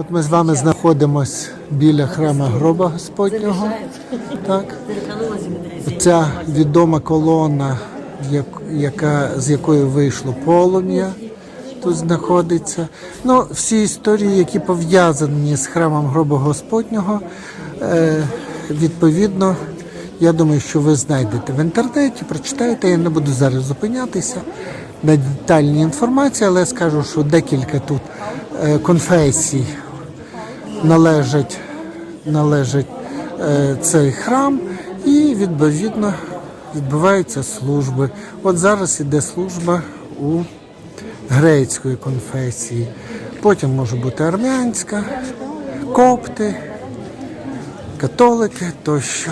От ми з вами знаходимось біля храма гроба Господнього. Так. Ця відома колона, яка, з якої вийшло полум'я, тут знаходиться. Ну, всі історії, які пов'язані з храмом гроба Господнього, е, відповідно, я думаю, що ви знайдете в інтернеті, прочитаєте. Я не буду зараз зупинятися на детальній інформації, але скажу, що декілька тут е, конфесій належать, належить е, цей храм, і відповідно відбуваються служби. От зараз іде служба у грецької конфесії. Потім може бути армянська, копти, католики тощо.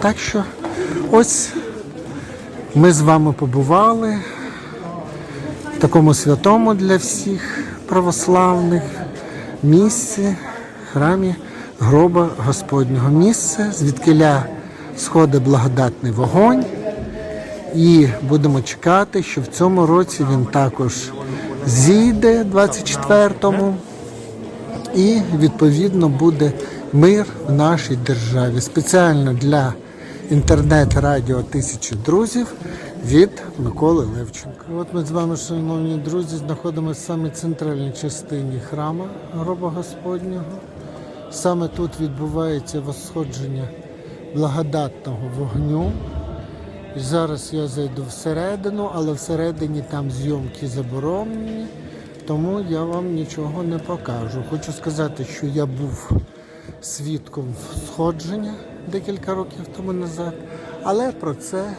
Так що ось ми з вами побували в такому святому для всіх православних місці, храмі гроба Господнього місце, звідкиля сходить благодатний вогонь. І будемо чекати, що в цьому році він також зійде 24-му. І відповідно буде мир в нашій державі. Спеціально для інтернет-радіо Тисячі друзів від Миколи Левченка. От ми з вами, шановні друзі, знаходимося в самій центральній частині храма гроба Господнього. Саме тут відбувається восходження благодатного вогню. І зараз я зайду всередину, але всередині там зйомки заборонені, тому я вам нічого не покажу. Хочу сказати, що я був свідком сходження декілька років тому назад, але про це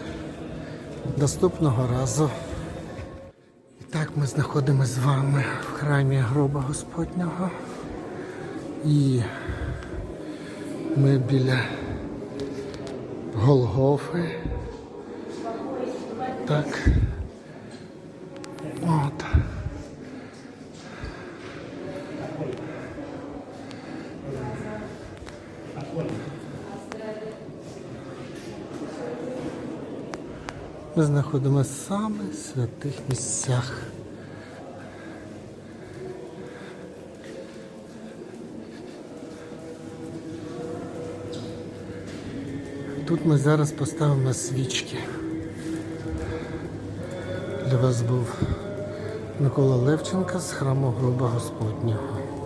наступного разу. І так ми знаходимося з вами в храмі гроба Господнього. І ми біля Голгофи. Так. От. Ми знаходимося саме в святих місцях. Тут ми зараз поставимо свічки. Для вас був Микола Левченка з храму Гроба Господнього.